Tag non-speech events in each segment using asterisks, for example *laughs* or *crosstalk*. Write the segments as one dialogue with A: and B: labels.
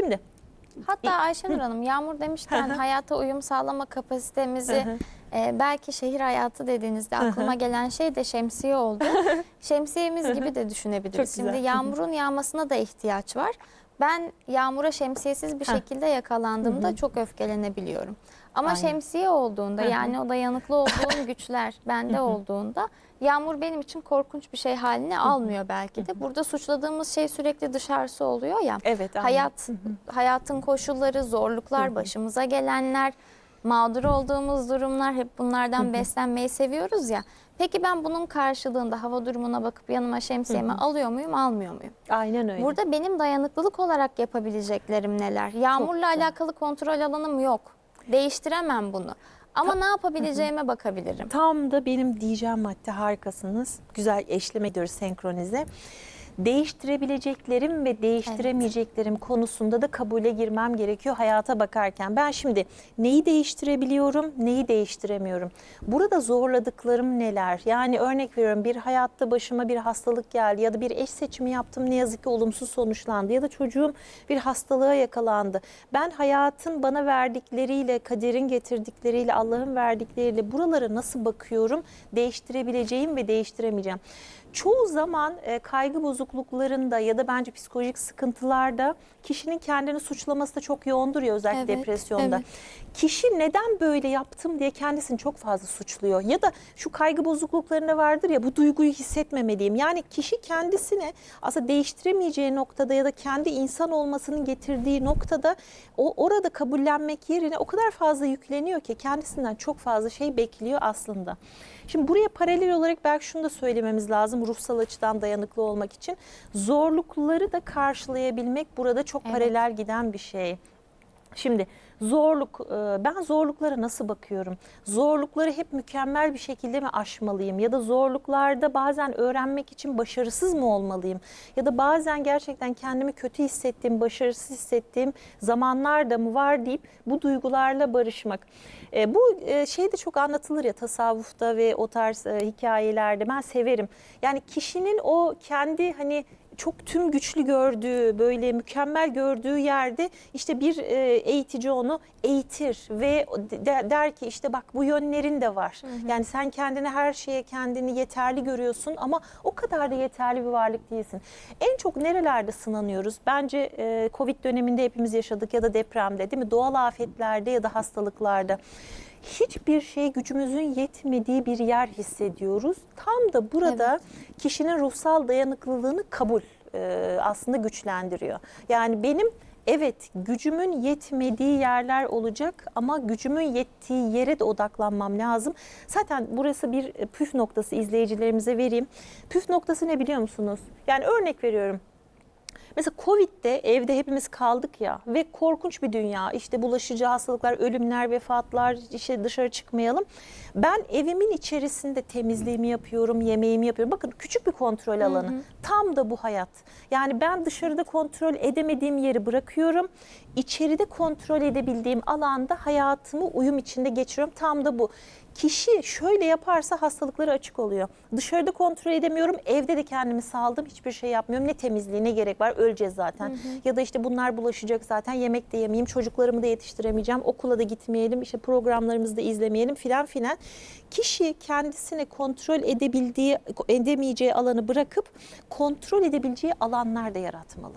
A: Şimdi
B: Hatta Ayşenur Hanım Yağmur demişken hayata uyum sağlama kapasitemizi e, belki şehir hayatı dediğinizde aklıma gelen şey de şemsiye oldu. *laughs* Şemsiyemiz gibi de düşünebiliriz. Şimdi yağmurun yağmasına da ihtiyaç var. Ben yağmura şemsiyesiz bir şekilde yakalandığımda çok öfkelenebiliyorum. Ama
A: Aynen.
B: şemsiye olduğunda yani o dayanıklı olduğum *laughs* güçler bende olduğunda yağmur benim için korkunç bir şey haline almıyor belki de. Burada suçladığımız şey sürekli dışarısı oluyor ya.
A: evet aynen.
B: Hayat, hayatın koşulları, zorluklar, başımıza gelenler, mağdur olduğumuz durumlar hep bunlardan beslenmeyi seviyoruz ya. Peki ben bunun karşılığında hava durumuna bakıp yanıma şemsiyemi alıyor muyum, almıyor muyum?
A: Aynen öyle.
B: Burada benim dayanıklılık olarak yapabileceklerim neler? Yağmurla alakalı kontrol alanım yok. Değiştiremem bunu. Ama ne yapabileceğime bakabilirim.
A: Tam da benim diyeceğim madde harikasınız. Güzel eşleme ediyoruz senkronize. Değiştirebileceklerim ve değiştiremeyeceklerim konusunda da kabule girmem gerekiyor hayata bakarken. Ben şimdi neyi değiştirebiliyorum, neyi değiştiremiyorum? Burada zorladıklarım neler? Yani örnek veriyorum bir hayatta başıma bir hastalık geldi ya da bir eş seçimi yaptım ne yazık ki olumsuz sonuçlandı ya da çocuğum bir hastalığa yakalandı. Ben hayatın bana verdikleriyle, kaderin getirdikleriyle, Allah'ın verdikleriyle buralara nasıl bakıyorum? Değiştirebileceğim ve değiştiremeyeceğim. Çoğu zaman e, kaygı bozukluklarında ya da bence psikolojik sıkıntılarda kişinin kendini suçlaması da çok yoğundur ya özellikle
B: Evet,
A: depresyonda.
B: evet.
A: Kişi neden böyle yaptım diye kendisini çok fazla suçluyor. Ya da şu kaygı bozukluklarında vardır ya bu duyguyu hissetmemeliyim. Yani kişi kendisine aslında değiştiremeyeceği noktada ya da kendi insan olmasının getirdiği noktada o orada kabullenmek yerine o kadar fazla yükleniyor ki kendisinden çok fazla şey bekliyor aslında. Şimdi buraya paralel olarak belki şunu da söylememiz lazım ruhsal açıdan dayanıklı olmak için. Zorlukları da karşılayabilmek burada çok
B: Evet.
A: paralel giden bir şey. Şimdi zorluk, e, ben zorluklara nasıl bakıyorum? Zorlukları hep mükemmel bir şekilde mi aşmalıyım? Ya da zorluklarda bazen öğrenmek için başarısız mı olmalıyım? Ya da bazen gerçekten kendimi kötü hissettiğim, başarısız hissettiğim zamanlar da mı var deyip bu duygularla barışmak. E, bu e, şey de çok anlatılır ya tasavvufta ve o tarz hikayelerde ben severim. Yani kişinin o kendi hani çok tüm güçlü gördüğü, böyle mükemmel gördüğü yerde işte bir e, eğitici onu eğitir ve de- der ki işte bak bu yönlerin de var. Yani sen kendini her şeye kendini yeterli görüyorsun ama o kadar da yeterli bir varlık değilsin. En çok nerelerde sınanıyoruz? Bence e, Covid döneminde hepimiz yaşadık ya da depremde değil mi? Doğal afetlerde ya da hastalıklarda hiçbir şey gücümüzün yetmediği bir yer hissediyoruz. Tam da burada kişinin ruhsal dayanıklılığını kabul e, aslında güçlendiriyor. Yani benim evet gücümün yetmediği yerler olacak ama gücümün yettiği yere de odaklanmam lazım. Zaten burası bir e, püf noktası izleyicilerimize vereyim. Püf noktası ne biliyor musunuz? Yani örnek veriyorum. Mesela Covid'de evde hepimiz kaldık ya ve korkunç bir dünya. İşte bulaşıcı hastalıklar, ölümler, vefatlar, işte dışarı çıkmayalım. Ben evimin içerisinde temizliğimi yapıyorum, yemeğimi yapıyorum. Bakın küçük bir kontrol alanı. Tam da bu hayat. Yani ben dışarıda kontrol edemediğim yeri bırakıyorum. İçeride kontrol edebildiğim alanda hayatımı uyum içinde geçiriyorum. Tam da bu. Kişi şöyle yaparsa hastalıkları açık oluyor. Dışarıda kontrol edemiyorum, evde de kendimi saldım, hiçbir şey yapmıyorum. Ne temizliği ne gerek var, öleceğiz zaten. Ya da işte bunlar bulaşacak zaten, yemek de yemeyeyim, çocuklarımı da yetiştiremeyeceğim, okula da gitmeyelim, işte programlarımızı da izlemeyelim filan filan. Kişi kendisine kontrol edebildiği, edemeyeceği alanı bırakıp kontrol edebileceği alanlar da yaratmalı.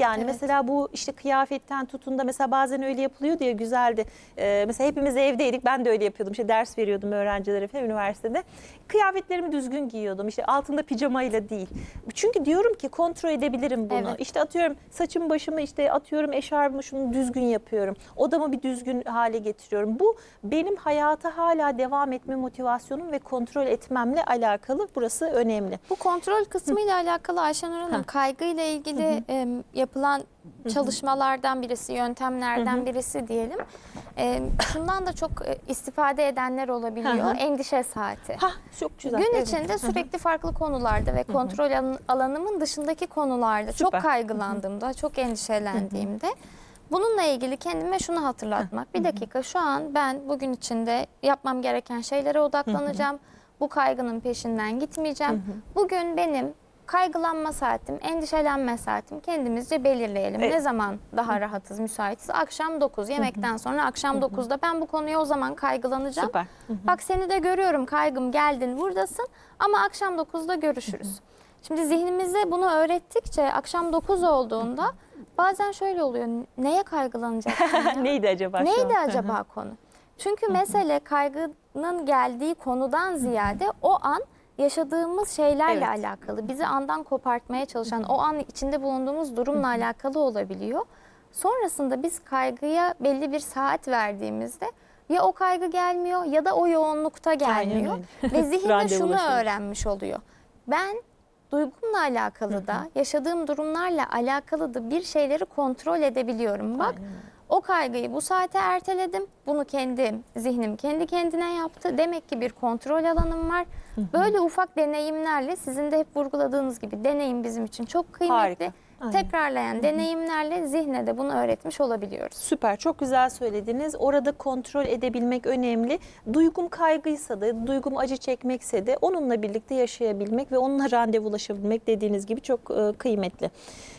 A: Yani
B: Evet.
A: mesela bu işte kıyafetten tutun da mesela bazen öyle yapılıyor diye güzeldi. Ee, mesela hepimiz evdeydik ben de öyle yapıyordum. İşte ders veriyordum öğrencilere falan üniversitede. Kıyafetlerimi düzgün giyiyordum. İşte altında pijamayla değil. Çünkü diyorum ki kontrol edebilirim bunu.
B: Evet.
A: İşte atıyorum saçım başımı işte atıyorum eşarbımı şunu düzgün yapıyorum. Odamı bir düzgün hale getiriyorum. Bu benim hayata hala devam etme motivasyonum ve kontrol etmemle alakalı. Burası önemli.
B: Bu kontrol kısmıyla alakalı Ayşenur Hanım
A: Ha.
B: kaygıyla ilgili em, yapılan çalışmalardan birisi, yöntemlerden birisi diyelim. Em, şundan da çok e, istifade edenler olabiliyor. Endişe saati.
A: Ha çok güzel.
B: Gün
A: Evet.
B: içinde sürekli farklı konularda ve kontrol alan- alanımın dışındaki konularda çok
A: Süper.
B: kaygılandığımda, çok endişelendiğimde bununla ilgili kendime şunu hatırlatmak. Bir dakika şu an ben bugün içinde yapmam gereken şeylere odaklanacağım. Bu kaygının peşinden gitmeyeceğim. Bugün benim kaygılanma saatim, endişelenme saatim kendimizce belirleyelim.
A: Evet.
B: Ne zaman daha rahatız, müsaitiz? Akşam 9, yemekten sonra akşam 9'da ben bu konuya o zaman kaygılanacağım.
A: Süper.
B: Bak seni de görüyorum kaygım geldin buradasın ama akşam 9'da görüşürüz. Şimdi zihnimize bunu öğrettikçe akşam 9 olduğunda bazen şöyle oluyor. Neye kaygılanacaksın? *laughs*
A: Neydi acaba şu
B: Neydi acaba konu? Çünkü mesele kaygının geldiği konudan ziyade o an yaşadığımız şeylerle
A: Evet.
B: alakalı, bizi andan kopartmaya çalışan, o an içinde bulunduğumuz durumla alakalı olabiliyor. Sonrasında biz kaygıya belli bir saat verdiğimizde ya o kaygı gelmiyor ya da o yoğunlukta gelmiyor. Ve zihin de şunu öğrenmiş oluyor. Ben duygumla alakalı da, yaşadığım durumlarla alakalı da bir şeyleri kontrol edebiliyorum. Bak
A: Aynen
B: o kaygıyı bu saate erteledim. Bunu kendi zihnim kendi kendine yaptı. Demek ki bir kontrol alanım var. Böyle ufak deneyimlerle sizin de hep vurguladığınız gibi deneyim bizim için çok kıymetli.
A: Harika. Aynen.
B: Tekrarlayan deneyimlerle zihne de bunu öğretmiş olabiliyoruz.
A: Süper, çok güzel söylediniz. Orada kontrol edebilmek önemli. Duygum kaygıysa da, duygum acı çekmekse de onunla birlikte yaşayabilmek ve onunla randevulaşabilmek dediğiniz gibi çok e, kıymetli.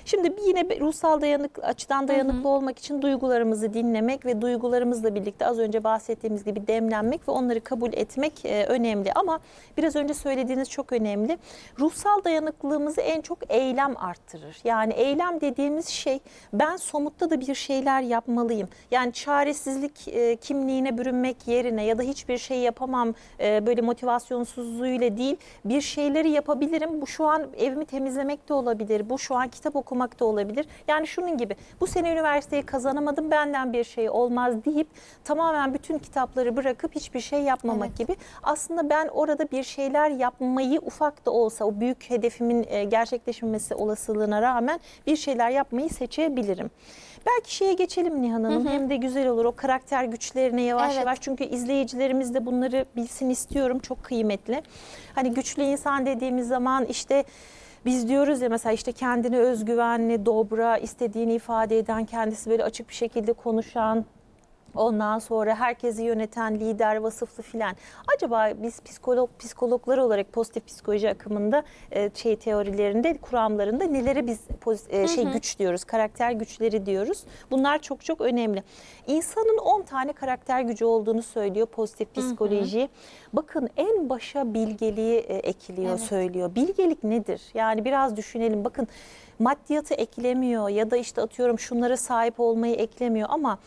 A: Şimdi yine ruhsal dayanık açıdan dayanıklı olmak için duygularımızı dinlemek ve duygularımızla birlikte az önce bahsettiğimiz gibi demlenmek ve onları kabul etmek e, önemli. Ama biraz önce söylediğiniz çok önemli. Ruhsal dayanıklılığımızı en çok eylem arttırır. Yani eylem dediğimiz şey ben somutta da bir şeyler yapmalıyım. Yani çaresizlik e, kimliğine bürünmek yerine ya da hiçbir şey yapamam e, böyle motivasyonsuzluğuyla değil bir şeyleri yapabilirim. Bu şu an evimi temizlemek de olabilir. Bu şu an kitap okumak da olabilir. Yani şunun gibi bu sene üniversiteyi kazanamadım benden bir şey olmaz deyip tamamen bütün kitapları bırakıp hiçbir şey yapmamak
B: Evet.
A: gibi. Aslında ben orada bir şeyler yapmayı ufak da olsa o büyük hedefimin e, gerçekleşmemesi olasılığına rağmen bir şeyler yapmayı seçebilirim. Belki şeye geçelim Nihan Hanım hem de güzel olur o karakter güçlerine yavaş
B: Evet.
A: yavaş çünkü izleyicilerimiz de bunları bilsin istiyorum çok kıymetli. Hani güçlü insan dediğimiz zaman işte biz diyoruz ya mesela işte kendine özgüvenli, dobra, istediğini ifade eden, kendisi böyle açık bir şekilde konuşan, Ondan sonra herkesi yöneten lider vasıflı filan. Acaba biz psikolog psikologlar olarak pozitif psikoloji akımında e, şey teorilerinde, kuramlarında nelere biz e, şey güç diyoruz, karakter güçleri diyoruz. Bunlar çok çok önemli. İnsanın 10 tane karakter gücü olduğunu söylüyor pozitif psikoloji. Bakın en başa bilgeliği e, ekliyor,
B: Evet.
A: söylüyor. Bilgelik nedir? Yani biraz düşünelim. Bakın maddiyatı eklemiyor ya da işte atıyorum şunlara sahip olmayı eklemiyor ama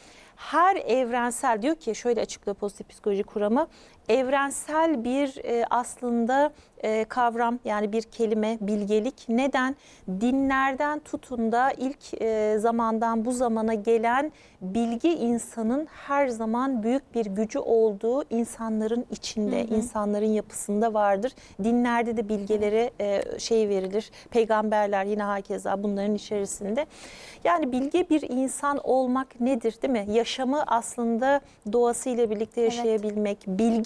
A: her evrensel diyor ki şöyle açıklıyor pozitif psikoloji kuramı evrensel bir e, aslında e, kavram yani bir kelime bilgelik. Neden? Dinlerden tutun da ilk e, zamandan bu zamana gelen bilgi insanın her zaman büyük bir gücü olduğu insanların içinde insanların yapısında vardır. Dinlerde de bilgelere e, şey verilir. Peygamberler yine hakeza bunların içerisinde. Yani bilge bir insan olmak nedir değil mi? Yaşamı aslında doğasıyla birlikte
B: Evet.
A: yaşayabilmek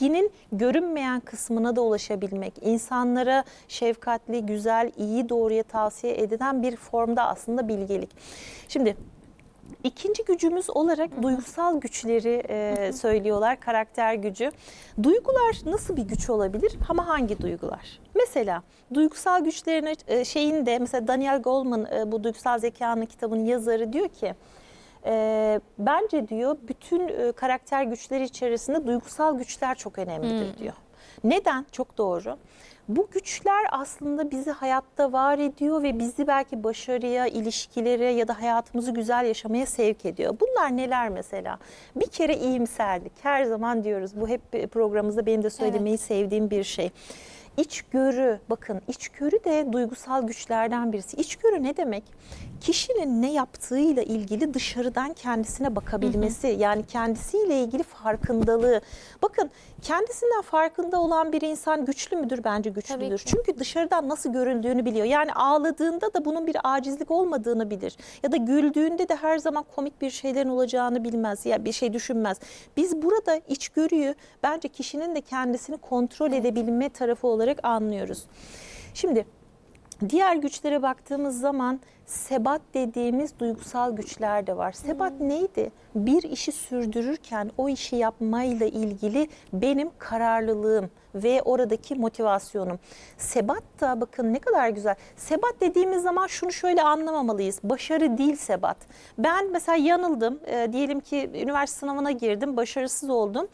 A: bilginin görünmeyen kısmına da ulaşabilmek insanlara şefkatli güzel iyi doğruya tavsiye edilen bir formda aslında bilgelik şimdi İkinci gücümüz olarak duygusal güçleri e, söylüyorlar, karakter gücü. Duygular nasıl bir güç olabilir ama hangi duygular? Mesela duygusal güçlerin e, şeyinde mesela Daniel Goleman e, bu duygusal zekanın kitabının yazarı diyor ki e, bence diyor bütün e, karakter güçleri içerisinde duygusal güçler çok önemlidir diyor. Neden? Çok doğru. Bu güçler aslında bizi hayatta var ediyor ve bizi belki başarıya, ilişkilere ya da hayatımızı güzel yaşamaya sevk ediyor. Bunlar neler mesela? Bir kere iyimserlik. Her zaman diyoruz bu hep programımızda benim de söylemeyi sevdiğim bir şey. İçgörü, bakın içgörü de duygusal güçlerden birisi. İçgörü ne demek? Kişinin ne yaptığıyla ilgili dışarıdan kendisine bakabilmesi, yani kendisiyle ilgili farkındalığı. Bakın kendisinden farkında olan bir insan güçlü müdür? Bence güçlüdür. Çünkü dışarıdan nasıl görüldüğünü biliyor. Yani ağladığında da bunun bir acizlik olmadığını bilir. Ya da güldüğünde de her zaman komik bir şeylerin olacağını bilmez. Ya bir şey düşünmez. Biz burada içgörüyü bence kişinin de kendisini kontrol edebilme tarafı olarak anlıyoruz. Şimdi Diğer güçlere baktığımız zaman sebat dediğimiz duygusal güçler de var. Sebat neydi? Bir işi sürdürürken o işi yapmayla ilgili benim kararlılığım ve oradaki motivasyonum. Sebat da bakın ne kadar güzel. Sebat dediğimiz zaman şunu şöyle anlamamalıyız. Başarı değil sebat. Ben mesela yanıldım. Ee, diyelim ki üniversite sınavına girdim, başarısız oldum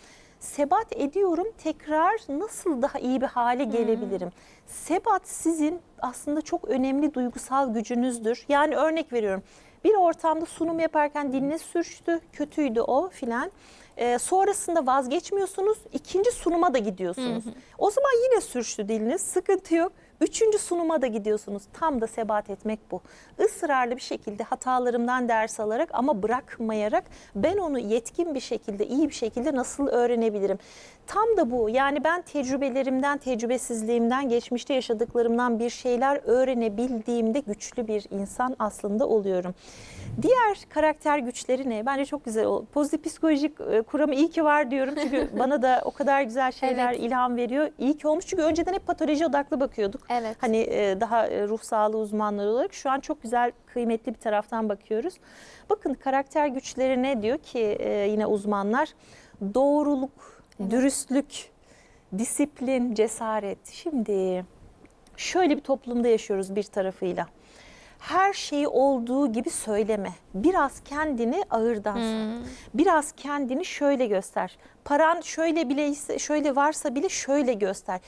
A: sebat ediyorum tekrar nasıl daha iyi bir hale gelebilirim? Sebat sizin aslında çok önemli duygusal gücünüzdür. Yani örnek veriyorum bir ortamda sunum yaparken diliniz sürçtü, kötüydü o filan. Ee, sonrasında vazgeçmiyorsunuz, ikinci sunuma da gidiyorsunuz. O zaman yine sürçtü diliniz, sıkıntı yok. Üçüncü sunuma da gidiyorsunuz. Tam da sebat etmek bu. Israrlı bir şekilde hatalarımdan ders alarak ama bırakmayarak ben onu yetkin bir şekilde, iyi bir şekilde nasıl öğrenebilirim? Tam da bu. Yani ben tecrübelerimden, tecrübesizliğimden, geçmişte yaşadıklarımdan bir şeyler öğrenebildiğimde güçlü bir insan aslında oluyorum. Diğer karakter güçleri ne? Bence çok güzel. O Pozitif psikolojik e, kuramı iyi ki var diyorum. Çünkü *laughs* bana da o kadar güzel şeyler
B: Evet.
A: ilham veriyor. İyi ki olmuş. Çünkü önceden hep patoloji odaklı bakıyorduk.
B: Evet.
A: Hani e, daha e, ruh sağlığı uzmanları olarak şu an çok güzel kıymetli bir taraftan bakıyoruz. Bakın karakter güçleri ne diyor ki e, yine uzmanlar? Doğruluk, dürüstlük, disiplin, cesaret. Şimdi şöyle bir toplumda yaşıyoruz bir tarafıyla. Her şeyi olduğu gibi söyleme. Biraz kendini ağırdan sat. Biraz kendini şöyle göster. Paran şöyle bile ise- şöyle varsa bile şöyle göster.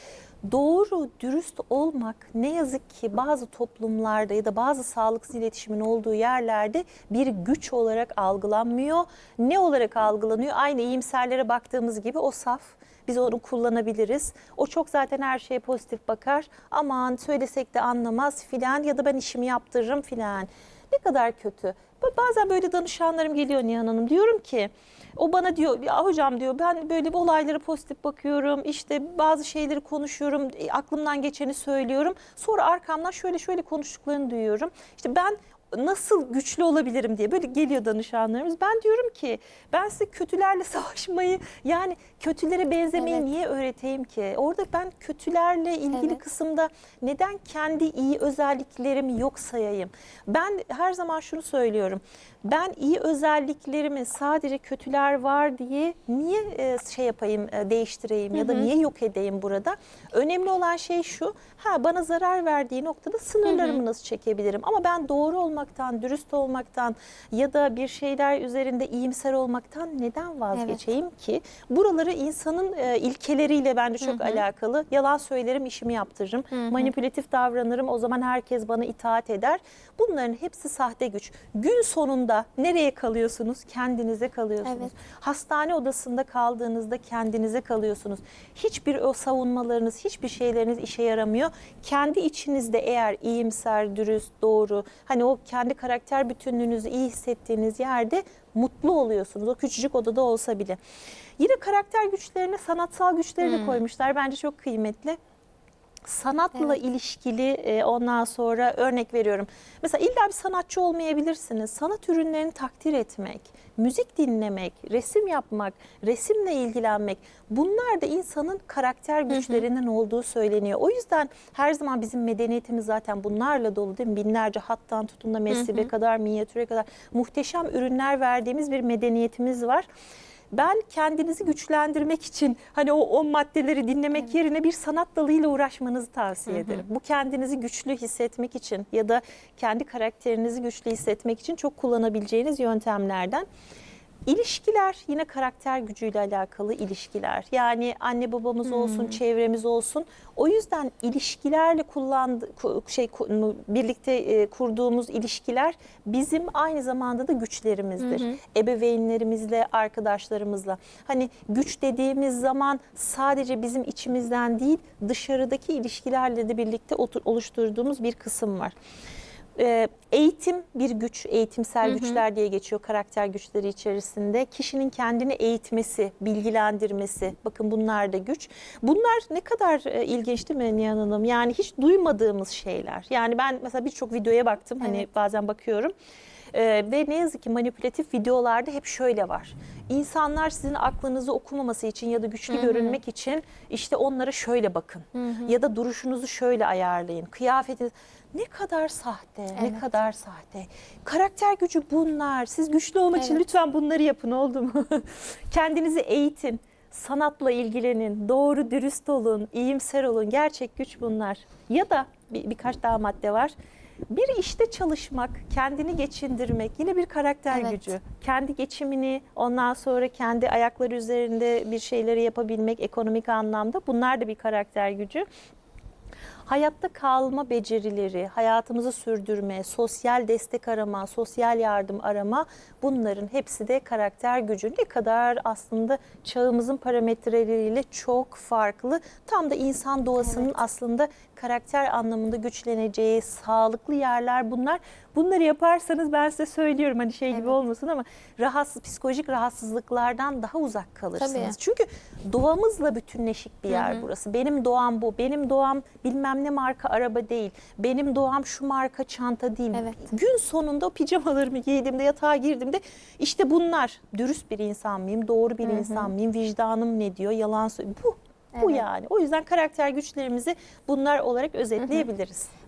A: Doğru, dürüst olmak ne yazık ki bazı toplumlarda ya da bazı sağlıksız iletişimin olduğu yerlerde bir güç olarak algılanmıyor. Ne olarak algılanıyor? Aynı iyimserlere baktığımız gibi o saf. Biz onu kullanabiliriz. O çok zaten her şeye pozitif bakar. Aman söylesek de anlamaz filan ya da ben işimi yaptırırım filan. Ne kadar kötü. Ba- Bazen böyle danışanlarım geliyor Nihan Hanım. Diyorum ki o bana diyor ya hocam diyor ben böyle bir olaylara pozitif bakıyorum. İşte bazı şeyleri konuşuyorum. e, Aklımdan geçeni söylüyorum. Sonra arkamdan şöyle şöyle konuştuklarını duyuyorum. İşte ben nasıl güçlü olabilirim diye böyle geliyor danışanlarımız. Ben diyorum ki ben size kötülerle *laughs* savaşmayı yani kötülere benzemeyi
B: Evet.
A: niye öğreteyim ki? Orada ben kötülerle ilgili
B: Evet.
A: kısımda neden kendi iyi özelliklerimi yok sayayım? Ben her zaman şunu söylüyorum. Ben iyi özelliklerimi sadece kötüler var diye niye e, şey yapayım e, değiştireyim ya da niye yok edeyim burada? Önemli olan şey şu. Ha bana zarar verdiği noktada sınırlarımı nasıl çekebilirim? Ama ben doğru olmaktan, dürüst olmaktan ya da bir şeyler üzerinde iyimser olmaktan neden vazgeçeyim ki? Buraları insanın e, ilkeleriyle bence çok alakalı. Yalan söylerim, işimi yaptırırım. Manipülatif davranırım. O zaman herkes bana itaat eder. Bunların hepsi sahte güç. Gün sonunda nereye kalıyorsunuz? Kendinize kalıyorsunuz.
B: Evet.
A: Hastane odasında kaldığınızda kendinize kalıyorsunuz. Hiçbir o savunmalarınız, hiçbir şeyleriniz işe yaramıyor. Kendi içinizde eğer iyimser, dürüst, doğru, hani o kendi karakter bütünlüğünüzü iyi hissettiğiniz yerde mutlu oluyorsunuz. O küçücük odada olsa bile. Yine karakter güçlerine sanatsal güçleri de koymuşlar. Bence çok kıymetli sanatla
B: Evet.
A: ilişkili e, ondan sonra örnek veriyorum. Mesela illa bir sanatçı olmayabilirsiniz. Sanat ürünlerini takdir etmek, müzik dinlemek, resim yapmak, resimle ilgilenmek bunlar da insanın karakter güçlerinden olduğu söyleniyor. O yüzden her zaman bizim medeniyetimiz zaten bunlarla dolu değil mi? Binlerce hattan tutun da meslibe kadar, minyatüre kadar muhteşem ürünler verdiğimiz bir medeniyetimiz var. Ben kendinizi güçlendirmek için hani o 10 maddeleri dinlemek yerine bir sanat dalıyla uğraşmanızı tavsiye ederim. Bu kendinizi güçlü hissetmek için ya da kendi karakterinizi güçlü hissetmek için çok kullanabileceğiniz yöntemlerden. İlişkiler yine karakter gücüyle alakalı ilişkiler. Yani anne babamız olsun, çevremiz olsun. O yüzden ilişkilerle kullandı ku- şey birlikte e, kurduğumuz ilişkiler bizim aynı zamanda da güçlerimizdir. Ebeveynlerimizle, arkadaşlarımızla. Hani güç dediğimiz zaman sadece bizim içimizden değil, dışarıdaki ilişkilerle de birlikte oluşturduğumuz bir kısım var. Ee, Eğitim bir güç, eğitimsel güçler diye geçiyor karakter güçleri içerisinde. Kişinin kendini eğitmesi, bilgilendirmesi, bakın bunlar da güç. Bunlar ne kadar e, ilginç değil mi Nihan Hanım? Yani hiç duymadığımız şeyler. Yani ben mesela birçok videoya baktım, hani
B: Evet.
A: bazen bakıyorum. Ee, ve ne yazık ki manipülatif videolarda hep şöyle var. İnsanlar sizin aklınızı okumaması için ya da güçlü görünmek için işte onlara şöyle bakın. Ya da duruşunuzu şöyle ayarlayın. Kıyafetiniz Ne kadar sahte, ne
B: Evet.
A: kadar sahte. Karakter gücü bunlar. Siz güçlü olmak için
B: Evet.
A: lütfen bunları yapın oldu mu? *laughs* Kendinizi eğitin, sanatla ilgilenin, doğru dürüst olun, iyimser olun. Gerçek güç bunlar. Ya da bir, birkaç daha madde var. Bir işte çalışmak, kendini geçindirmek yine bir karakter
B: Evet.
A: gücü. Kendi geçimini, ondan sonra kendi ayakları üzerinde bir şeyleri yapabilmek ekonomik anlamda bunlar da bir karakter gücü. Hayatta kalma becerileri, hayatımızı sürdürme, sosyal destek arama, sosyal yardım arama bunların hepsi de karakter gücü. Ne kadar aslında çağımızın parametreleriyle çok farklı. Tam da insan doğasının
B: Evet.
A: aslında karakter anlamında güçleneceği sağlıklı yerler bunlar. Bunları yaparsanız ben size söylüyorum hani şey gibi
B: Evet.
A: olmasın ama rahatsız psikolojik rahatsızlıklardan daha uzak kalırsınız.
B: Tabii.
A: Çünkü doğamızla bütünleşik bir yer
B: Hı hı.
A: burası. Benim doğam bu. Benim doğam bilmem ne marka araba değil. Benim doğam şu marka çanta değil.
B: Evet.
A: Gün sonunda o pijamalarımı giydiğimde yatağa girdiğimde işte bunlar. Dürüst bir insan mıyım? Doğru bir
B: Hı hı.
A: insan mıyım? Vicdanım ne diyor? Yalan söylüyor. Bu. Bu
B: Evet.
A: yani. O yüzden karakter güçlerimizi bunlar olarak özetleyebiliriz.